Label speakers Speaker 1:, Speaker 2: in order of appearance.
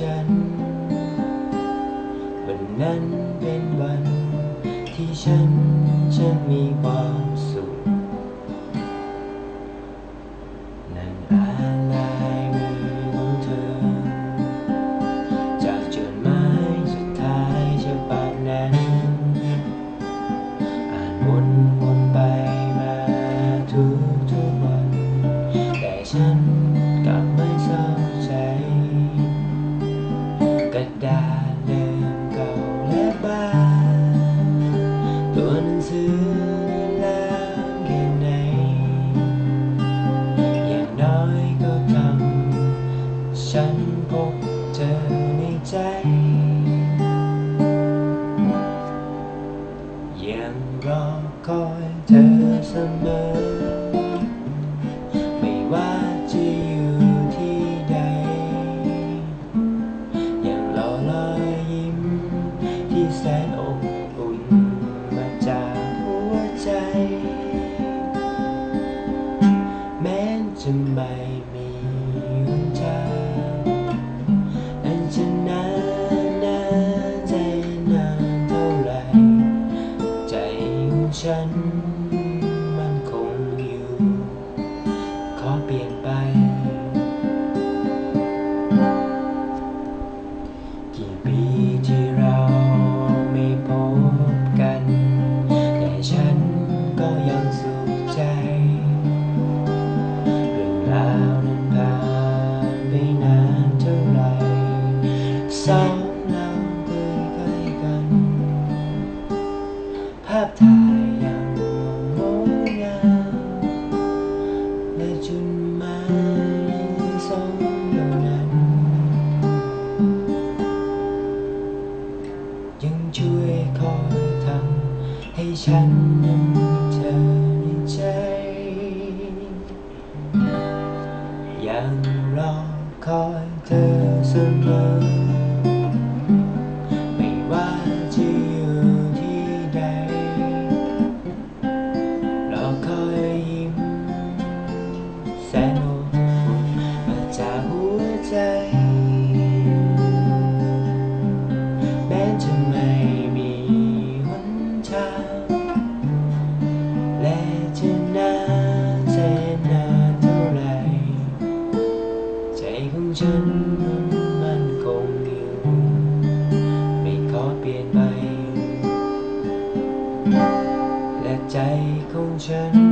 Speaker 1: ฉัน วันนั้นเป็นวันที่ฉันจะมีความ เสมอ ไม่ว่าจะอยู่ที่ใด อยังรอรอยยิ้ม ที่แสนอบอุ่นมาจากหัวใจ แม้จะไม่ ปีที่เราไม่พบกัน แต่ฉันก็ยังสุขใจ เรื่องราวนั้นผ่านไปนานเท่าไหรสองเราเคยใกล้กัน ภาพถ่ายยังงดงาและจุด ยังช่วยคอยทำให้ฉันนั้นมีเธอในใจ ยังรอคอยเธอเสมอ ไม่ว่าจะอยู่ที่ใด รอคอยยิ้มแสน ของฉันมันคงอยู่ไม่ขอเปลี่ยนไปและใจของฉัน